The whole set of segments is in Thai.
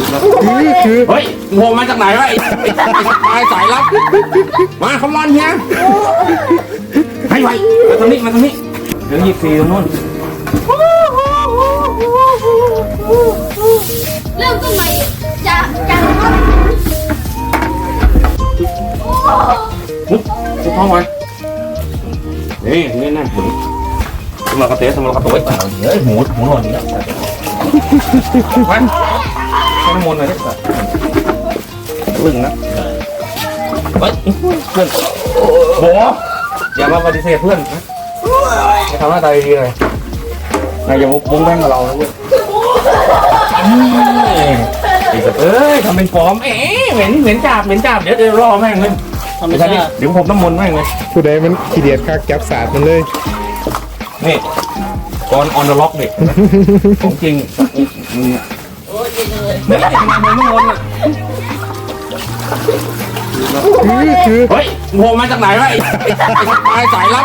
คือคือเฮ้ยโผล่มาจากไหนวะไอ้ไอ้ไอ้สปายสายลับ มาคำรอนเฮียให้ไวมาตรงนี้มาตรงนี้ เดี๋ยวหยิบฟรีตรงนู้นเริ่มต้นใหม่จะจะครับปุ๊บปุ๊บเข้าไว้นี่นี่นั่นหมุนสมรกระเตะสมรกระตุ้ยเฮ้ยหมูหมูหล่นนี่แล้วไป น้ำมนต์หน่อยดิลึงนะเฮ้ยเพื่อนโบอย่ามาปฏิเสธเพื่อนนะอย่าทำหน้าตาดีเลยนายอย่ามุ้งแม่งกับเรานะเว้ยไอ้สัตว์เอ้ยทำเป็นฟอมเอ๊ะเหม็นเหม็นจับเหม็นจับเดี๋ยวเดี๋ยวรอแม่งเลยธรรมไม่ใช่ชาติเดี๋ยวผมน้ำมนต์แม่งเลยผู้ใดมันขี้เดียดคักจับศาสตร์มันเลยนี่ก่อนออนเดอะล็อกเด็กของจริง มึงเนี่ยไม่ได้ทำไมมึงไม่นอนอะคือคือเฮ้ยโผล่มาจากไหนวะไอ้ไอ้ไอ้สปายสายลับ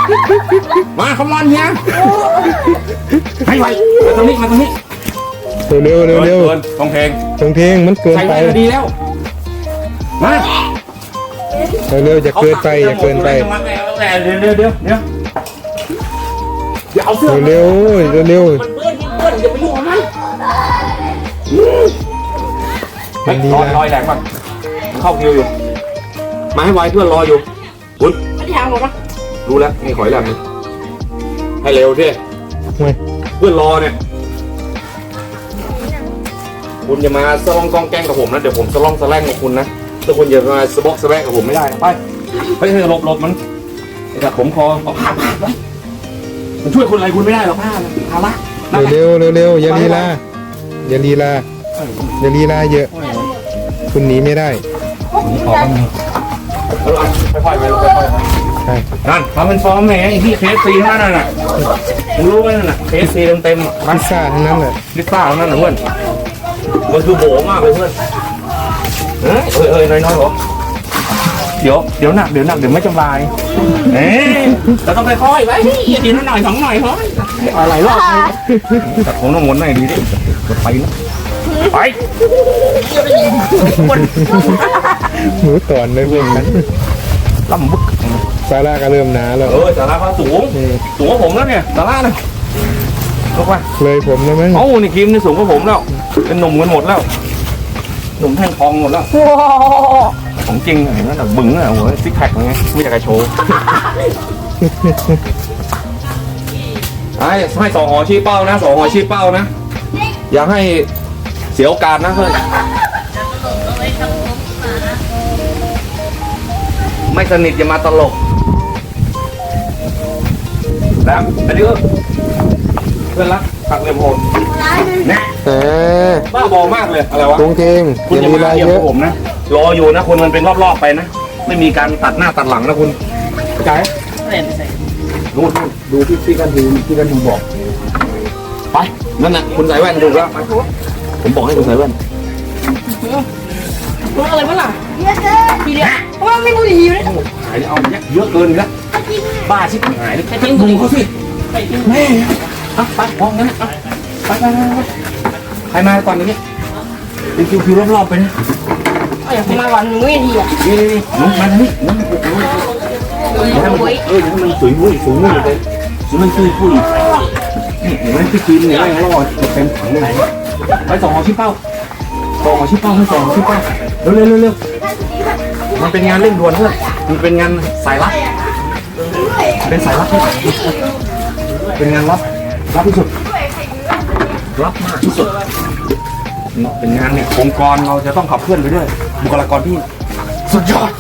มาคำรอนเฮียให้ไวมาตรงนี้มาตรงนี้เร็วเร็วเร็วเร็วเกินตรงเพลงตรงเทงมันเกินใส่ไปไว้ก็ดีแล้ว มาเร็วเร็วอย่าเกินไปอย่าเกินไปเดี๋ยวเดี๋ยวเดี๋ยวเดี๋ยวอย่าเอาเสื้อเร็วเร็วเร็วมันเปื้อนมันเปื้อนอย่าไปยุ่งกับมัน เฮ้ยรอยรอยแหลกก่อนมันเข้าคิวอยู่ มาให้ไวเพื่อนรออยู่คุณไม่ได้ทำหรอกนะรู้แล้วนี่ขอยแหลมนี่ให้เร็วที่เว้ยเพื่อนรอเนี่ย คุณอย่ามาสลองกองแกล้งกับผมนะ เดี๋ยวผมสลองสแลงกับคุณนะถ้าคุณอย่ามาสะบอกสะแบกกับผมไม่ได้นะไปเฮ้ยเฮ้ยหลบหลบมันไอ้กับผมคอเอาผ้าผ้าไว้มันช่วยคนอะไรคุณไม่ได้หรอกผ้าน่ะภาระนั่นแหละ เร็วเร็วเร็วอย่าลีลา อย่าลีลาอย่าลีลาเยอะ คุณหนีไม่ได้ขอบ้างนะเออเอาค่อยๆไปค่อยๆไปใช่นั่นทำเป็นฟอร์มแหมไอ้ที่เคสซีนั่นน่ะมึงรู้ไหมนั่นน่ะเคสซีเต็มๆอะพิซซ่าทั้งนั้นเลยลิซ่านั่นน่ะเพื่อนมันคือโบมากเลยเพื่อนเฮ้ยเอ้ยเอ้ยน้อยๆเหรอเดี๋ยวเดี๋ยวหนักเดี๋ยวหนักเดี๋ยวไม่จำลายเอ๊ะเราต้องไปค่อยๆไปทีละหน่อยสองหน่อยเฮ้ยอะไรรอบแต่ผมต้องวนหน่อยดีดิ จะไปนะไปหมูตอนเลยพวกนั้นลำบึกซาร่าก็เริ่มหนาแล้ว เออสาระเขาสูงอืมสูงกว่าผมแล้วเนี่ยสาระนะลงไปเลยผมแล้วมั้งเอ้านี่คิมนี่สูงกว่าผมแล้ว เป็นหนุ่มกันหมดแล้ว หนุ่มแท่งทองหมดแล้ว ของจริงเห็นไหมแบบบึ้งอะโอ้ยซิกแพคไงไม่อยากจะโชว์ไอ้ให้สองหอชี้เป้านะสองหอชี้เป้านะ อย่าให้เสียโอกาสนะเพื่อนไม่สนิทอย่ามาตลกแล้วอันนี้ก็เพื่อนรักหักเหลี่ยมโหดแน่แต่บ้าบอมากเลยอะไรวะตรงเทงคุณอย่าจะลีมาลาเกี่ยวเยกัอะบผมนะรออยู่นะคุณมันเป็นรอบๆไปนะ ไม่มีการตัดหน้าตัดหลังนะคุณเข้าใจเล่นใส่นู่นนู่นดูที่ที่กันดูที่กันดูบอก ไป นั่นน่ะคุณใส่แว่นถูกแล้วผมบอกให้คุณใส่แว่นรู้อะไรบ้างล่ะเยอะเกินทีเดียวว่าไม่รู้ดีเลยหายเอาเนี่ยเยอะเกินอีกแล้วบ้าชิบหายเลยไปทิ้งดูเขาสิไปทิ้งแม่อะไปพร้อมกันนะไปไปไปใครมาก่อนนี้เป็นคิวคิวรอบๆไปนะเอาอย่างมาวันหนึ่งวิธีอะนี่นี่นี่หนูมาทางนี้หนูมาทางนี้อย่าให้มันเอออย่าให้มันสวยมุ้ยสวยมุ้ยเลยสวยมันสวยปุ้ย นี่เห็นไหมพี่กินเนี่ยยังรอดเต็มถังไหนไปสองหอชิเป้าสองหอชิเป้าให้สองหอชิเป้าเร็วเร็วเร็วเร็วมันเป็นงานเร่งด่วนเพื่อนมันเป็นงานสายลับเป็นสายลับที่เป็นงานลับลับที่สุดลับมากที่สุดนี่เป็นงานเนี่ยองค์กรเราจะต้องขับเคลื่อนไปด้วย บุคลากรที่สุดยอด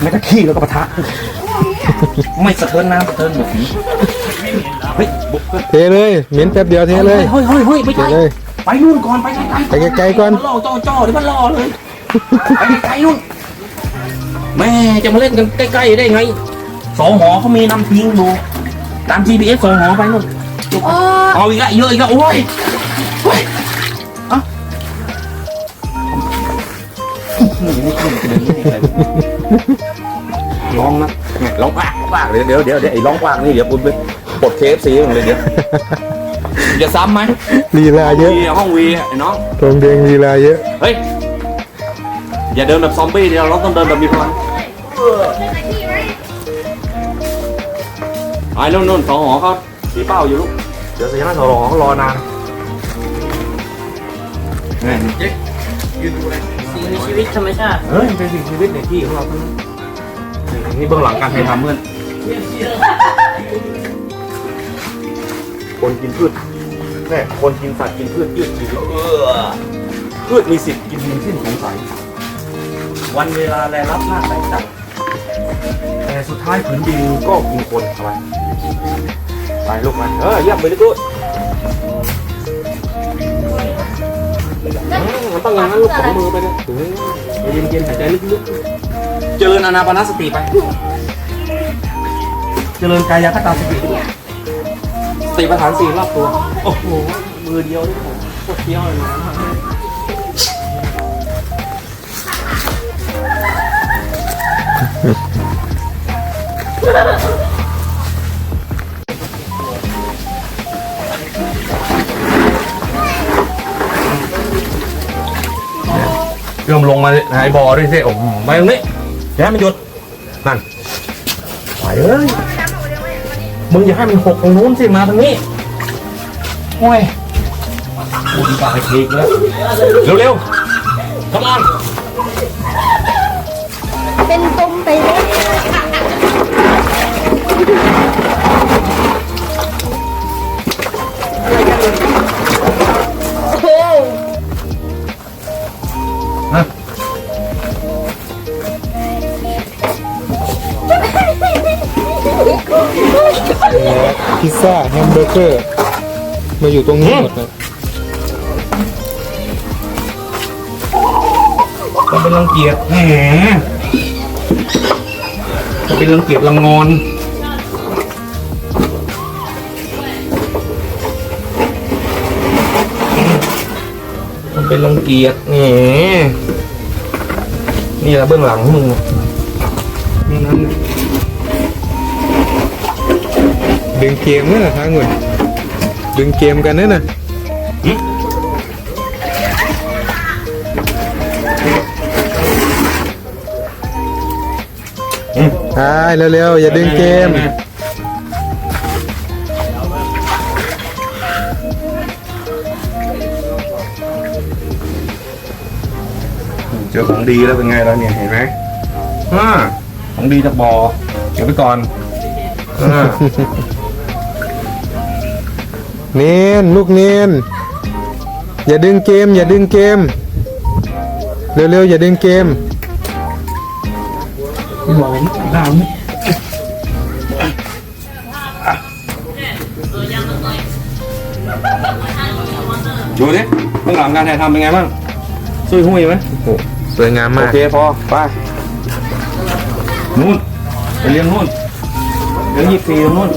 ไม่ก็ขี้แล้วก็ปะทะ ไม่สะเทินน้ำสะเทินหมดเฮ้ยบุกเฮ้ยเทเลยเหม็นแป๊บเดียวเทเลยเฮ้ยเฮ้ยเฮ้ยไม่เทใช่เลย ไปนู่นก่อนไปไกลๆไปไกลๆก่อน มันล่อจ่อจ่อเดี๋ยวมันล่อเลยไปไกลๆนู่นแม่จะมาเล่นกันใกล้ๆได้ไงสองหอเขามีนำทิ้งดูตาม GPS สองหอไปนู่นโอ้เอาอีกแล้วเยอะอีกแล้วโอ้ยโอ้ยเอะ ร้องนะเนี่ยร้องปากปากเดี๋ยวเดี๋ยวเดี๋ยวเดี๋ยวไอ้ร้องปากนี่เดี๋ยวคุณไปปลดเคฟซีมันเลยเดี๋ยวอย่าซ้ำไหมลีลาเยอะวีห้องวีไอ้น้องตรงเดงลีลาเยอะ เฮ้ย อย่าเดินแบบซอมบี้เดียวเราต้องเดินแบบมีพลังไอ้นู่นนู่นสองหอเขาชี้เป้าอยู่ลูก เดี๋ยวสัญญาณสองหอเขารอนานนี่เจ๊ยืนดูเลยสิ่งมีชีวิตธรรมชาติ เฮ้ยมันเป็นสิ่งชีวิตในที่ของเราทั้งนั้น นี่นี่เบื้องหลังการถ่ายทำเพื่อนคนกินพืชแน่คนกินสัตว์กินพืชยืดชีวิตเออพืชมีสิทธิ์กินดินสิ้นสงสัยวันเวลาแลรับหน้าแตกต่างแต่สุดท้ายผืนดินก็กินคนเอาไปไปลูกมาเออเยี่ยมไปเลยกูมันต้องอย่างนั้นลูกสองมือไปเลยถึงเย็นเย็นๆหายใจลึกๆ เจริญอนาปานสติไป เจริญกายคตาสติสติปัฏฐานสี่รอบตัว โอ้โห มือเดียวนี่ผมโคตรเที่ยวเลยนะเริ่มลงมาในบ่อด้วยสิโอ้โหไปตรงนี้ เดี๋ยวให้มันหยุด นั่นไหวเอ้ย มึงอย่าให้มันหกตรงนู้นสิ มาทางนี้ โอ้ยกูดีกว่าไปทีกแล้วเร็วๆ come on เป็นตุ้มไปเลย พิซซ่าแฮมเบอร์เกอร์มาอยู่ตรงนี้หมดเลยมันเป็นรังเกียจแหมมันเป็นรังเกียจลังงอนมันเป็นรังเกียจแหมนี่แหละเบื้องหลังของมึงนี่นั่น ดึงเกมนั่นน่ะทางเงินดึงเกมกันนั่นน่ะอืมใช่เร็วๆอย่าดึงเกมเจอของดีแล้วเป็นไงแล้วเนี่ยเห็นไหมอ่าของดีจากบอ่อเก็บไปก่อนอ่า เนนลูกเนนอย่าดึงเกม อย่าดึงเกม เร็วๆอย่าดึงเกมหอมดาวนี่ดูดิเบื้องหลังการถ่ายทำเป็นไงบ้างซุยหุ้ยไหมโอ้สวยงามโอมากเคพอไปนู่นไปเลี้ยงนู่นเลี้ยงยี่สิบสี่ตรงนู่น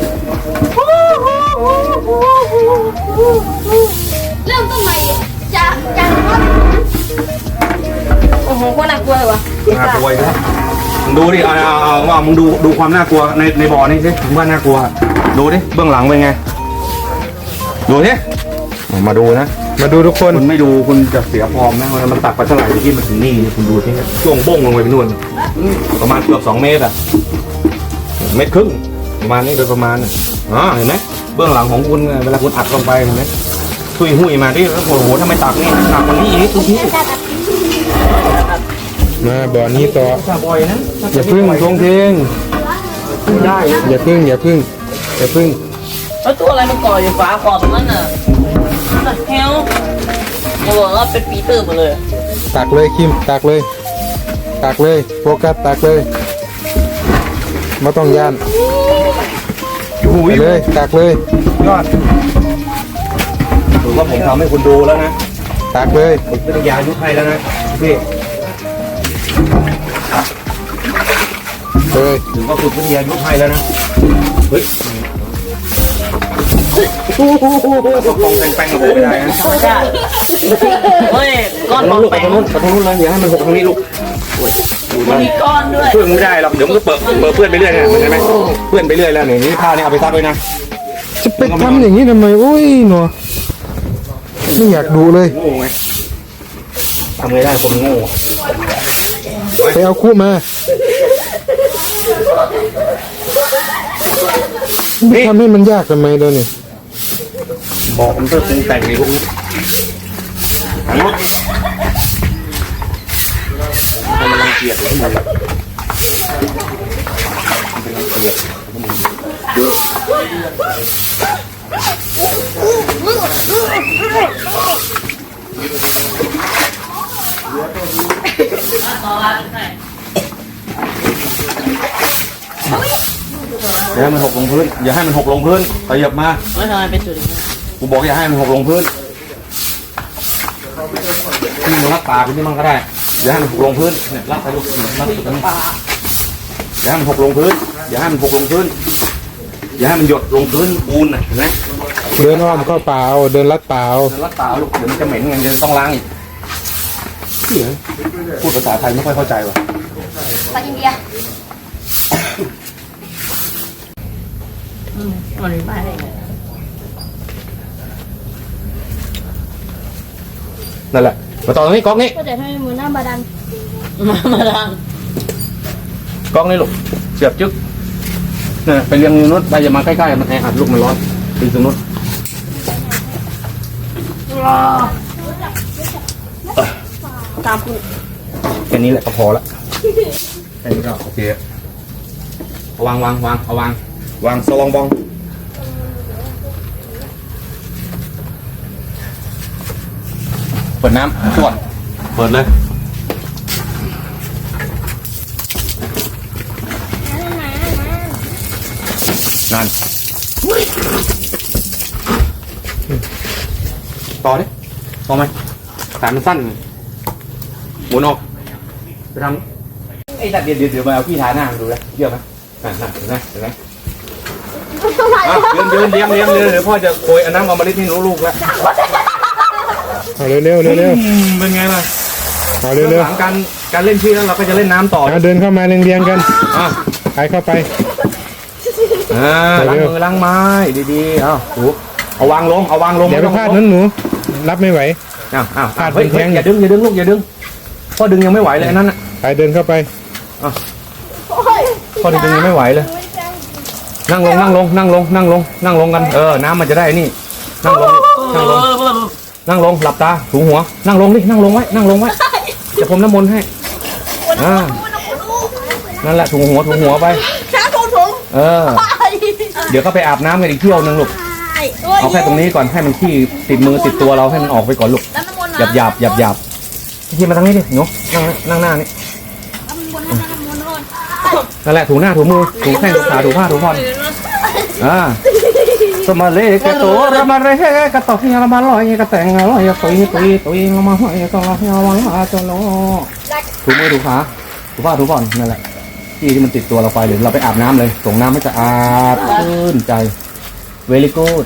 เริ่มต้นใหม่จะจะว่าโอ้โหโคตรน่ากลัวเลยวะน่ากลัวอีกแล้วมึงดูดิเอาเอาเอาว่ามึงดูดูความน่ากลัวในในบ่อนี่สิมึงว่าน่ากลัว ดูดิเบื้องหลังเป็นไง ดูดิมาดูนะ มาดูทุกคนคุณไม่ดูคุณจะเสียฟอร์มนะมันมันตักไปเท่าไหร่ที่มันถึงนี่คุณดูที่ช่วงบ้งลงไปเป็นนู่นประมาณเกือบสองเมตรอะเมตรครึ่ง ประมาณนี้โดยประมาณอ๋อเห็นไหมเบื้องหลังของคุณเนี่ยเวลาคุณอัดลงไปเห็นไหมทุยหุ้ยมาดิแล้วโอ้โหทำไมตักนี่ตักกว่านี้อีกทุกทีมาบ่อนี้ต่อซาบอยนะอย่าพึ่งทงเทงได้อย่าพึ่งอย่าพึ่งอย่าพึ่งแล้วตัวอะไรมันก่ออยู่ฝาขอบตรงนั้นน่ะตัดแฮวเขาบอกว่าเป็นปีเตอร์หมดเลย ตักเลยคิมตักเลย ตักเลยโฟกัสตักเลยไม่ต้องย่านโอ้โหไปเลยตักเลยยอดถือว่าผมทำให้คุณดูแล้วนะตักเลยฝึกวิทยายุคให้แล้วนะพี่เลยถือว่าฝึกวิทยายุคให้แล้วนะเฮ้ยต้องแป้งๆกับผมไม่ได้นะใช่เฮ้ยก้อนไปบอลลูกแปไปงทางนู้นไปทางนู้นเลยอย่าให้มันหกทางนี้ลูกโอ้ยดู มันนะมีก้อนด้วยเพื่อนไม่ได้หรอกเดี๋ยวมันก็เปิดเปิดเพื่อนไปเรื่อยเนี่ยเห็นไหมเพื่อนไปเรื่อยแล้วเนี่ยนี่ผ้านี่เอาไปซักเลยนะจะไปทำอย่างนี้ทำไมโอ้ยหนอไม่อยากดูเลยโง่ไงทำไงได้คนโง่ไปเอาคู่มาทำให้มันยากทำไมเดี๋ยวนี้บอกมันเพิ่มปรุงแต่งในพวกนี้ ทั้งมดให้มันรังเกียจเลยที่มึงต่อร้านไหนอย่าให้มันหกลงพื้น อย่าให้มันหกลงพื้นขยับมาไม่ทำไมเป็นจุดนี้กูบอกอย่าให้มันหกลงพื้นที่มึงรักปากกูนี่มันก็ได้ อย่าให้มันหกลงพื้นเนี่ยรักไปลูกรักสุดนี้อย่าให้มันหกลงพื้น อย่าให้มันหกลงพื้น อย่าให้มันหยดลงพื้นปูนน่ะเห็นไหมเดินอ้อมเข้าเปล่าเดินลัดเปล่าเดี๋ยวรักปากลูกเดี๋ยวมันจะเหม็นไงเดี๋ยวต้องล้างอีกเหี้ยพูดภาษาไทยไม่ค่อยเข้าใจว่ะไปอินเดียอืมมันไม่ได้ไงนั่นแหละ มาต่อตรงนี้ก๊อกนี้ก็จะให้มือหน้าบาดันมามาดังก๊อกนี้ลูกเสียบจึ๊กเนี่ยไปเรียงนู้นไปอย่ามาใกล้ๆมันแออัดลูกมันร้อนตีตรงนู้นตามคุณแค่นี้แหละก็พอละแค่นี้ก็โอเคเอาวางวางวางเอาวางวางสลองบอง เปิดน้ำส่วนเปิดเลยนั่นต่อดิต่อไหมสายมันสั้นหมุนออกไปทำไอ้ตัดเดี๋ยวเดี๋ยวเดี๋ยวมาเอาพี่ทาหน้าดูนะเชื่อไหมนั่นนั่นเห็นไหมเห็นไหมอะเดินเดินเลี้ยงเลี้ยงเลี้ยงเดี๋ยวพ่อจะโกยเอาน้ำเอามาลิดให้หนูลูกแล้ว เอาเร็วเร็วเร็วเร็วอืมเป็นไงล่ะเอาเรื่เร็วองเร็วหลังการการเล่นที่แล้วเราก็จะเล่นน้ำต่อเอาเดินเข้ามาเรียงเรียงๆกันอะไปเข้าไป อ่าล้างเร็วมือล้างไม้ดีๆเอาถูเอาวางลงเอาวางลงเดี๋ยวไปม่ต้องพลาดนั้นหนู รับไม่ไหว อ้าวอ้าวพลาดเฮ้ยเป็นแท้งเฮ้ยอย่าดึงอย่าดึงลูกอย่าดึงพ่อดึงยังไม่ไหวเลยอันนั้นน่ะไปเดินเข้าไปพ่อดึงยังไม่ไหวเลยนั่งลงนั่งลงนั่งลงนั่งลงนั่งลงกันเออน้ำมันจะได้นี่ นั่งลงนั่งลง นั่งลงหลับตาถูหัว นั่งลงดินั่งลงไว้นั่งลงไว้จะพรมน้ำมนต์ให้อ่านั่นแหละถูหัวถูหัวไปช้าผมผมเออ เดี๋ยวก็ไปอาบน้ำกันอีกเที่ยวนึงลูกเอาแค่ตรงนี้ก่อนให้มันขี้ติดมือติดตัวเราให้มันออกไปก่อนลูกแล้วน้ำมนต์หยาบหยาบหยาบหยาบที่มาทางนี้ดิหนูนั่งนั่งหน้านี่น้ำมนต์น้ำมนต์น้ำมนต์นั่นแหละถูหน้าถูมือถูแข้งถูขาถูผ้าถูผ่อนอ่า สมาเลกะโตระมาเรกะตอกเฮียระมาลอยกะแตงลอยตุยตุยตุยละมาหอยก็ละเฮียวังอาจโลถูมือถูขาถูผ้าถูผ่อนนั่นแหละที่ที่มันติดตัวเราไปเดี๋ยวเราไปอาบน้ำเลยส่งน้ำให้สะอาดชื่นใจเวลิกูด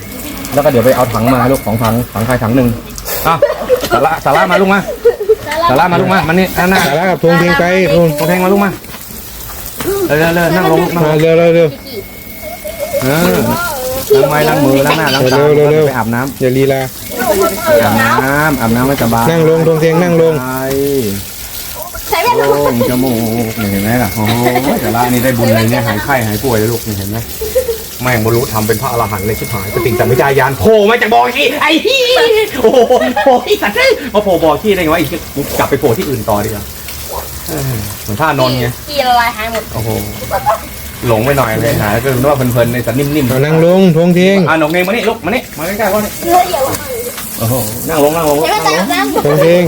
แล้วก็เดี๋ยวไปเอาถังมาลูกของถังถังใครถังหนึ่งอะสาระสาระมาลูกมาสาระมาลูกมามันนี่หน้าสาระกับทงเพียงไกลทงตรงแทงมาลูกมาเร็วเร็วเร็วนั่งลงนั่งลมางเร็วเร็วเร็วเออ ล้างไม้ล้างมือล้างหน้าล้างตาเร็วเร็วเร็วไปอาบน้อย่าลีลาำอาบน้ำอาบน้ำให้สบายนั่งลงทงเทียงนั่งลง ไปใช้แว่นโล่งจมูกนี่เห็นไหมล่ะโอ้โหแต่ละนี่ได้บุญเลยเนี่ยหายไข้หายป่วยเลยลูกนี่เห็นไหมแม่งบรรลุทำเป็นพระอรหันต์เลยชิบหายปฏิสัมพิจายานโผล่มาจากบ่อขี้ไอ้ที่โอ้โหโผล่ที่สัตว์เลยมาโผล่บ่อขี้ได้ไงวะอีกกูกลับไปโผล่ที่อื่นต่อดีกว่าเออเหมือนท่านอนไง กี่ละลายหายหมดโอ้โห หลงไปหน่อยเลยหายก็นึกว่าเพลินๆในแต่นิ่มๆเอานั่งลงทงเทียงอะหนกเองมานี่ลูกมานี่มาใกล้ๆพ่อนี่เนื้อเดียวโอ้โหนั่งลงนั่งลงใช้นั่แว่งนลตางน้ำทงเทียง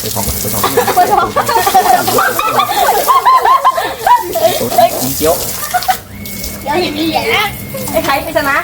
ไปทองไปทองเปิดท้องเกี้ยวเดี๋ยวเห็นดีแย่ไอ้ใครไปชนะ